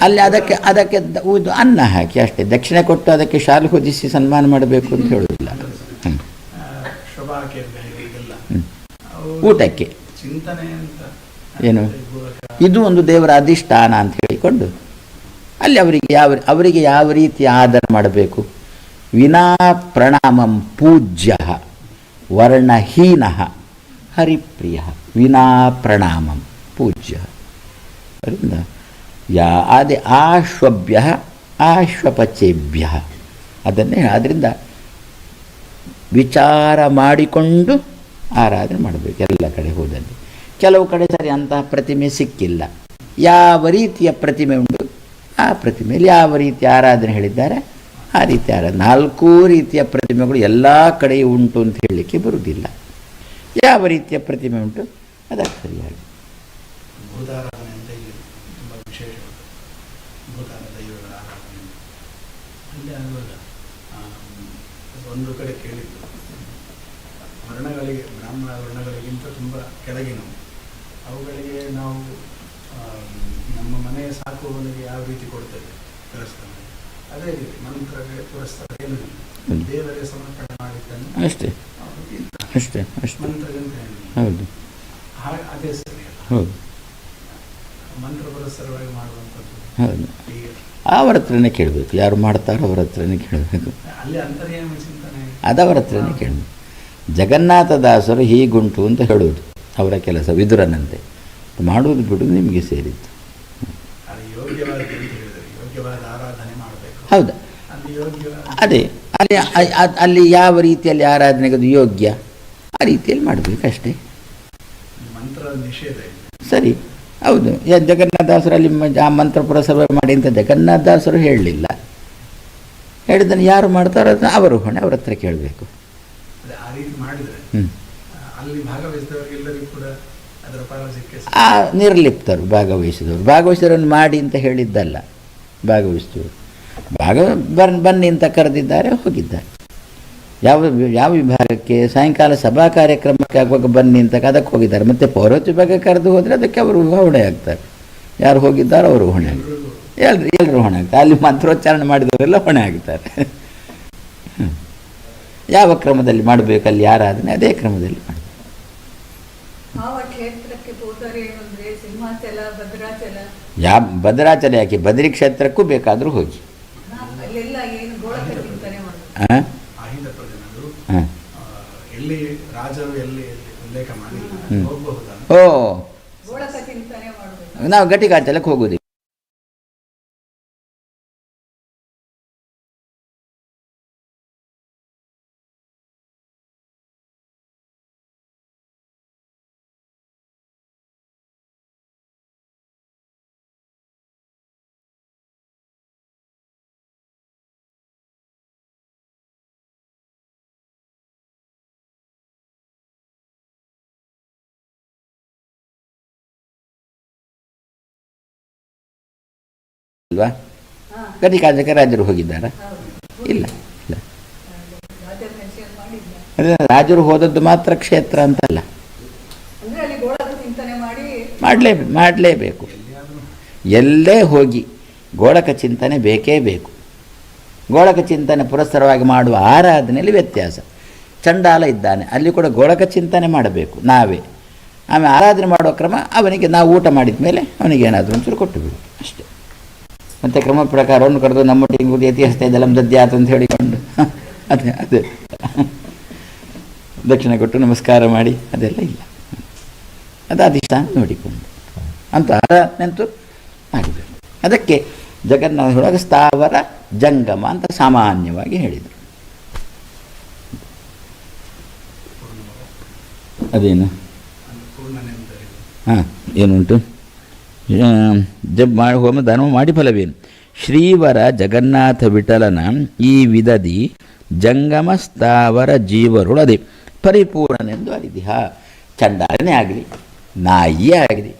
ಅಲ್ಲಿ ಅದಕ್ಕೆ ಅದಕ್ಕೆ ದ- ಉದು ಅನ್ನ ಹಾಕಿ ಅಷ್ಟೇ. ದಕ್ಷಿಣೆ ಕೊಟ್ಟು ಅದಕ್ಕೆ ಶಾಲು ಹೊದಿಸಿ ಸನ್ಮಾನ ಮಾಡಬೇಕು ಅಂತ ಹೇಳೋದಿಲ್ಲ ಊಟಕ್ಕೆ. ಚಿಂತನೆ ಅಂತ ಏನು? ಇದು ಒಂದು ದೇವರ ಅಧಿಷ್ಠಾನ ಅಂತ ಹೇಳಿಕೊಂಡು ಅಲ್ಲಿ ಅವರಿಗೆ ಯಾವ ಅವರಿಗೆ ಯಾವ ರೀತಿ ಆಧಾರ ಮಾಡಬೇಕು? ವಿನಾ ಪ್ರಣಾಮಂ ಪೂಜ್ಯ ವರ್ಣಹೀನ ಹರಿಪ್ರಿಯ ವಿನಾ ಪ್ರಣಾಮಂ ಪೂಜ್ಯ. ಅದರಿಂದ ಯಾ, ಅದೇ ಆಶ್ವಭ್ಯ ಆಶ್ವಪಚೇಭ್ಯ. ಅದನ್ನೇ ಅದರಿಂದ ವಿಚಾರ ಮಾಡಿಕೊಂಡು ಆರಾಧನೆ ಮಾಡಬೇಕು ಎಲ್ಲ ಕಡೆ ಹೋದಲ್ಲಿ. ಕೆಲವು ಕಡೆ ಸರಿ ಅಂತಹ ಪ್ರತಿಮೆ ಸಿಕ್ಕಿಲ್ಲ. ಯಾವ ರೀತಿಯ ಪ್ರತಿಮೆ ಉಂಟು? ಆ ಪ್ರತಿಮೆಯಲ್ಲಿ ಯಾವ ರೀತಿ ಆರಾಧನೆ ಹೇಳಿದ್ದಾರೆ? ಆ ರೀತಿ ಆರಾಧನೆ. ನಾಲ್ಕೂ ರೀತಿಯ ಪ್ರತಿಮೆಗಳು ಎಲ್ಲ ಕಡೆಯೂ ಉಂಟು ಅಂತ ಹೇಳಲಿಕ್ಕೆ ಬರುವುದಿಲ್ಲ. ಯಾವ ರೀತಿಯ ಪ್ರತಿಮೆ ಉಂಟು? ಅದಕ್ಕೆ ಸರಿಯಾಗಿ. ಒಂದು ಕಡೆ ಕೇಳಿದ್ದು. ವರ್ಣಗಳಿಗೆ, ಬ್ರಾಹ್ಮಣ ವರ್ಣಗಳಿಗಿಂತ ತುಂಬ ಕೆಳಗಿನವು. ಅವುಗಳಿಗೆ ನಾವು ನಮ್ಮ ಮನೆಯ ಸಾಕುವವನಿಗೆ ಯಾವ ರೀತಿ ಕೊಡ್ತೇವೆ? ಪುರಸ್ಕಾರ ಅದೇ ರೀತಿ ಮಂತ್ರಕ್ಕೆ ಪುರಸ್ಕಾರ ಏನು. ದೇವರೇ ಸಮರ್ಪಣೆ ಮಾಡಿದ್ದನ್ನು ಅಷ್ಟೇ. ಅಷ್ಟೇ ಅಷ್ಟೇ. ಮಂತ್ರಗಂತ. ಹೌದು. ಹಾಗೆ ಅದೇ ಸರಿ ಹೌದು. ಮಂತ್ರ ಪುರಸ್ಕಾರವಾಗಿ ಮಾಡುವಂಥದ್ದು. ಹೌದು. ಅವರ ಹತ್ರನೇ ಕೇಳಬೇಕು. ಯಾರು ಮಾಡ್ತಾರೋ ಅವರ ಹತ್ರನೇ ಕೇಳಬೇಕು. ಅವರ ಅದವರ ಹತ್ರನೇ ಕೇಳಬೇಕು. ಜಗನ್ನಾಥದಾಸರು ಹೀಗುಂಟು ಅಂತ ಹೇಳುವುದು. ಅವರ ಕೆಲಸ ವಿದುರನಂತೆ. ಮಾಡುವುದು ಬಿಡು ನಿಮಗೆ ಸೇರಿತ್ತು ಹೌದಾ. ಅದೇ ಅಲ್ಲಿ ಅಲ್ಲಿ ಯಾವ ರೀತಿಯಲ್ಲಿ ಆರಾಧನೆಗೆ ಅದು ಯೋಗ್ಯ? ಆ ರೀತಿಯಲ್ಲಿ ಮಾಡಬೇಕಷ್ಟೇ ಸರಿ. ಹೌದು. ಮ- ಆ ಮಂತ್ರ ಪುರಸಭೆ ಮಾಡಿ ಅಂತ ಜಗನ್ನಾಥದಾಸರು ಹೇಳಲಿಲ್ಲ ಹೇಳಿದ್ದನ್ನು ಯಾರು ಮಾಡ್ತಾರೋ ಅದನ್ನ ಅವರು ಹೊಣೆ ಅವ್ರ ಹತ್ರ ಕೇಳಬೇಕು. ಹ್ಞೂ ಆ ನಿರ್ಲಿಪ್ತರು, ಭಾಗವಹಿಸಿದವರು. ಭಾಗವಹಿಸಿದವರನ್ನು ಮಾಡಿ ಅಂತ ಹೇಳಿದ್ದಲ್ಲ ಭಾಗವಹಿಸಿದವರು. ಭಾಗ ಬನ್ ಬನ್ನಿ ಅಂತ ಕರೆದಿದ್ದಾರೆ, ಹೋಗಿದ್ದಾರೆ. ಯಾವ ಯಾವ ವಿಭಾಗಕ್ಕೆ? ಸಾಯಂಕಾಲ ಸಭಾ ಕಾರ್ಯಕ್ರಮಕ್ಕೆ ಆಗುವಾಗ ಬನ್ನಿ ಅಂತ ಅದಕ್ಕೆ ಹೋಗಿದ್ದಾರೆ. ಮತ್ತು ಪೌರತ್ವ ವಿಭಾಗ ಕರೆದು ಹೋದರೆ ಅದಕ್ಕೆ ಅವರು ಹೊಣೆ ಆಗ್ತಾರೆ. ಯಾರು ಹೋಗಿದ್ದಾರೋ ಅವರು ಹೊಣೆ ಆಗ್ತಾರೆ. ಎಲ್ಲರೂ ಎಲ್ಲರೂ ಹೊಣೆ ಆಗ್ತಾರೆ. ಅಲ್ಲಿ ಮಂತ್ರೋಚ್ಚಾರಣೆ ಮಾಡಿದವರೆಲ್ಲ ಹೊಣೆ ಆಗ್ತಾರೆ. ಯಾವ ಕ್ರಮದಲ್ಲಿ ಮಾಡಬೇಕು, ಅಲ್ಲಿ ಯಾರಾದನೆ ಅದೇ ಕ್ರಮದಲ್ಲಿ ಮಾಡಬೇಕು ಯಾವ ಕ್ಷೇತ್ರಕ್ಕೆ ಹೋದರೆ ಏನಂದ್ರೆ ಸಿಂಹಾಚಲ ಯಾವ ಭದ್ರಾಚಲ ಯಾಕೆ? ಬದ್ರಿ ಕ್ಷೇತ್ರಕ್ಕೂ ಬೇಕಾದರೂ ಹೋಗಿ. ಹಾಂ ಹಾಂ ಓ. ನಾವು ಘಟಿಕಾಚಲಕ್ಕೆ ಹೋಗೋದು ಹೋಗಿಲ್ವಾ ಹಾ ಗದಿಕಾಜಕ ರಾಜರು ಹೋಗಿದ್ದಾರಾ? ಇಲ್ಲ ಇಲ್ಲ. ರಾಜರು ಹೋದದ್ದು ಮಾತ್ರ ಕ್ಷೇತ್ರ ಅಂತಲ್ಲ. ಮಾಡಲೇ, ಮಾಡಲೇಬೇಕು. ಎಲ್ಲೇ ಹೋಗಿ ಗೋಳಕ ಚಿಂತನೆ ಬೇಕೇ ಬೇಕು. ಗೋಳಕ ಚಿಂತನೆ ಪುರಸ್ಸರವಾಗಿ ಮಾಡುವ ಆರಾಧನೆಯಲ್ಲಿ ವ್ಯತ್ಯಾಸ. ಚಂಡಾಲ ಇದ್ದಾನೆ, ಅಲ್ಲಿ ಕೂಡ ಗೋಳಕ ಚಿಂತನೆ ಮಾಡಬೇಕು, ನಾವೇ. ಆಮೇಲೆ ಆರಾಧನೆ ಮಾಡುವ ಕ್ರಮ ಅವನಿಗೆ, ನಾವು ಊಟ ಮಾಡಿದ ಮೇಲೆ ಅವನಿಗೆ ಏನಾದರೂ ಒಂಚೂರು ಕೊಟ್ಟು ಬಿಡು, ಅಷ್ಟೇ. ಮತ್ತು ಕ್ರಮ ಪ್ರಕಾರವನ್ನು ಕರೆದು ನಮ್ಮೊಟ್ಟಿಗೆ ಉದಿ ಇತಿಹಾಸ ಇದೆಲ್ಲ ದದ್ಯಾತು ಅಂತ ಹೇಳಿಕೊಂಡು. ಅದೇ ಅದೇ. ದಕ್ಷಿಣ ಕೊಟ್ಟು ನಮಸ್ಕಾರ ಮಾಡಿ ಅದೆಲ್ಲ ಇಲ್ಲ. ಅದು ಅಧಿಷ್ಠಾನ ನೋಡಿಕೊಂಡು. ಅಂತ ನೆಂತು ಆಗಿದೆ. ಅದಕ್ಕೆ ಜಗನ್ನಾಥ ಒಳಗೆ ಸ್ಥಾವರ ಜಂಗಮ ಅಂತ ಸಾಮಾನ್ಯವಾಗಿ ಹೇಳಿದರು. ಅದೇನು? ಹಾಂ ಏನುಂಟು? ಜಬ್ ಮಾಡಿ ಹೋಮ ಧರ್ಮ ಮಾಡಿ ಫಲವೇನು? ಶ್ರೀವರ ಜಗನ್ನಾಥ ವಿಠಲನ ಈ ವಿಧದಿ ಜಂಗಮ ಸ್ಥಾವರ ಜೀವರುಳು ಅದೇ ಪರಿಪೂರ್ಣನೆಂದು ಅರಿದಿಹ. ಚಂಡಾಲನೇ ಆಗಲಿ ನಾಯಿಯೇ ಆಗಲಿ,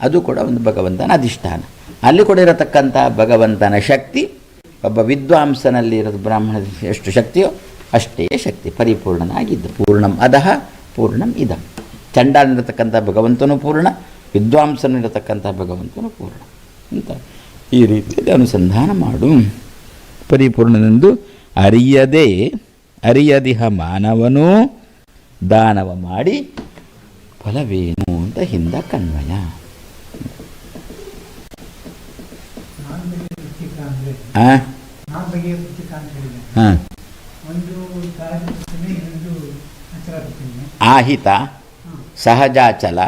ಅದು ಕೂಡ ಒಂದು ಭಗವಂತನ ಅಧಿಷ್ಠಾನ. ಅಲ್ಲಿ ಕೂಡ ಇರತಕ್ಕಂಥ ಭಗವಂತನ ಶಕ್ತಿ, ಒಬ್ಬ ವಿದ್ವಾಂಸನಲ್ಲಿ ಇರೋದು ಬ್ರಾಹ್ಮಣ ಎಷ್ಟು ಶಕ್ತಿಯೋ ಅಷ್ಟೇ ಶಕ್ತಿ ಪರಿಪೂರ್ಣನಾಗಿದ್ದು. ಪೂರ್ಣಂ ಅದಹ, ಪೂರ್ಣಂ ಇದಂ. ಚಂಡಾಲಿರತಕ್ಕಂಥ ಭಗವಂತನು ಪೂರ್ಣ ವಿದ್ವಾಂಸನಿರತಕ್ಕಂಥ ಭಗವಂತನು ಪೂರ್ಣ ಅಂತ ಈ ರೀತಿಯಲ್ಲಿ ಅನುಸಂಧಾನ ಮಾಡು. ಪರಿಪೂರ್ಣನೆಂದು ಅರಿಯದೆ, ಅರಿಯದಿಹ ಮಾನವನು ದಾನವ ಮಾಡಿ ಫಲವೇನು ಅಂತ ಹಿಂದ ಇನ್ನೊಂದು ಆಹಿತ, ಸಹಜಾಚಲ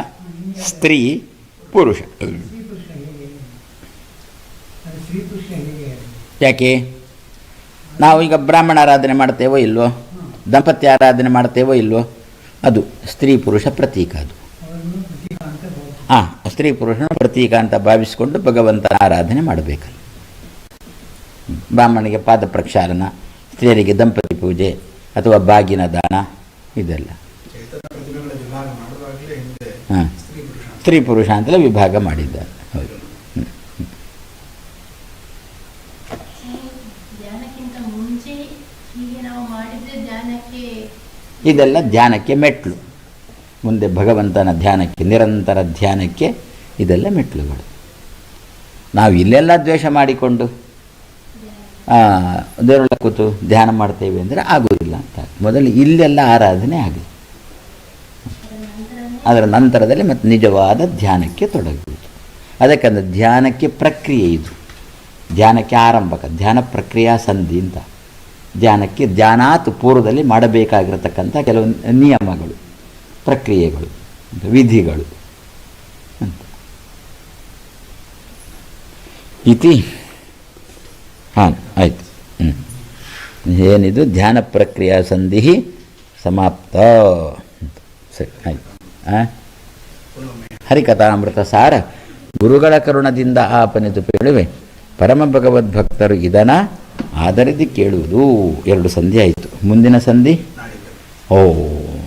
ಸ್ತ್ರೀ, ಪುರುಷ. ಯಾಕೆ? ನಾವು ಈಗ ಬ್ರಾಹ್ಮಣ ಆರಾಧನೆ ಮಾಡ್ತೇವೋ ಇಲ್ವೋ? ದಂಪತಿ ಆರಾಧನೆ ಮಾಡ್ತೇವೋ ಇಲ್ವೋ? ಅದು ಸ್ತ್ರೀ ಪುರುಷ ಪ್ರತೀಕ ಅದು. ಹಾಂ, ಸ್ತ್ರೀ ಪುರುಷನ ಪ್ರತೀಕ ಅಂತ ಭಾವಿಸಿಕೊಂಡು ಭಗವಂತನ ಆರಾಧನೆ ಮಾಡಬೇಕಲ್ಲ. ಬ್ರಾಹ್ಮಣಿಗೆ ಪಾದ ಪ್ರಕ್ಷಾಲನ, ಸ್ತ್ರೀಯರಿಗೆ ದಂಪತಿ ಪೂಜೆ ಅಥವಾ ಬಾಗಿನ ದಾನ, ಇದೆಲ್ಲ ಚೈತನ್ಯ ಪ್ರತಿಮೆಗಳ ವಿಭಾಗ ಮಾಡುವಾಗಲೇ ಹಿಂದೆ ಹಾಂ ಸ್ತ್ರೀ ಪುರುಷ ಅಂತ ಅಂತಲೇ ವಿಭಾಗ ಮಾಡಿದ್ದಾರೆ. ಹೌದು. ಇದೆಲ್ಲ ಧ್ಯಾನಕ್ಕೆ ಮೆಟ್ಲು. ಮುಂದೆ ಭಗವಂತನ ಧ್ಯಾನಕ್ಕೆ ನಿರಂತರ ಧ್ಯಾನಕ್ಕೆ ಇದೆಲ್ಲ ಮೆಟ್ಲುಗಳು. ನಾವು ಇಲ್ಲೆಲ್ಲ ದ್ವೇಷ ಮಾಡಿಕೊಂಡು ದೇವರೊಳಗೆ ಕೂತು ಧ್ಯಾನ ಮಾಡ್ತೇವೆ ಅಂದರೆ ಆಗೋದಿಲ್ಲ ಅಂತ. ಮೊದಲು ಇಲ್ಲೆಲ್ಲ ಆರಾಧನೆ ಆಗಲಿ ಅದರ ನಂತರದಲ್ಲಿ ಮತ್ತು ನಿಜವಾದ ಧ್ಯಾನಕ್ಕೆ ತೊಡಗುವುದು. ಅದಕ್ಕಂದ್ರೆ ಧ್ಯಾನಕ್ಕೆ ಪ್ರಕ್ರಿಯೆ ಇದು. ಧ್ಯಾನಕ್ಕೆ ಆರಂಭಕ, ಧ್ಯಾನ ಪ್ರಕ್ರಿಯಾ ಸಂಧಿ ಅಂತ. ಧ್ಯಾನಕ್ಕೆ ಧ್ಯಾನಾತ್ ಪೂರ್ವದಲ್ಲಿ ಮಾಡಬೇಕಾಗಿರತಕ್ಕಂಥ ಕೆಲವು ನಿಯಮಗಳು, ಪ್ರಕ್ರಿಯೆಗಳು, ವಿಧಿಗಳು ಅಂತ. ಇತಿ, ಹಾಂ, ಆಯಿತು. ಏನಿದು? ಧ್ಯಾನ ಪ್ರಕ್ರಿಯಾ ಸಂಧಿ ಸಮಾಪ್ತ. ಸರಿ, ಆಯಿತು. ಹರಿಕಥಾಮೃತ ಸಾರ. ಗುರುಗಳ ಕರುಣದಿಂದ ಆಪನಿತು ಪೇಳುವೆ. ಪರಮ ಭಗವದ್ಭಕ್ತರು ಇದನ? ಆದರಿದ್ದು ಕೇಳುವುದು. ಎರಡು ಸಂಧಿ ಆಯಿತು. ಮುಂದಿನ ಸಂಧಿ? ಓ,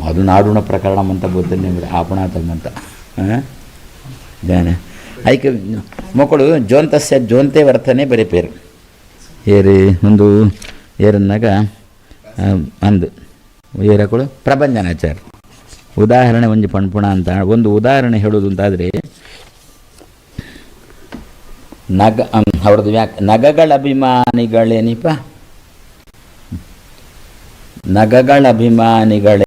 ಅದು ನಾಡುಣ ಪ್ರಕರಣ ಅಂತ ಗೊತ್ತೇನೆ ಆಪಣಾತಮ್ಮಂತ ತಮ್ಮಂತ ಆಯ್ಕೆ, ಮಕ್ಕಳು ಜೋಂತಸ್ಯ ಜೋಂತೆ ವರ್ತನೆ ಬರೀ ಪೇರು ಏರಿ ಒಂದು ಏರನ್ನಾಗ ಅಂದು. ಏರಕ್ಕಳು ಪ್ರಬಂಧನಾಚಾರ ಉದಾಹರಣೆ ಒಂದು ಪಣ್ಪುಣ ಅಂತ. ಒಂದು ಉದಾಹರಣೆ ಹೇಳೋದು ಅಂತಾದರೆ, ನಗ ಅವ್ರದ್ದು ವ್ಯಾಕ್ ನಗಗಳ ಅಭಿಮಾನಿಗಳೇನಿಪ ನಗಗಳ ಅಭಿಮಾನಿಗಳೇ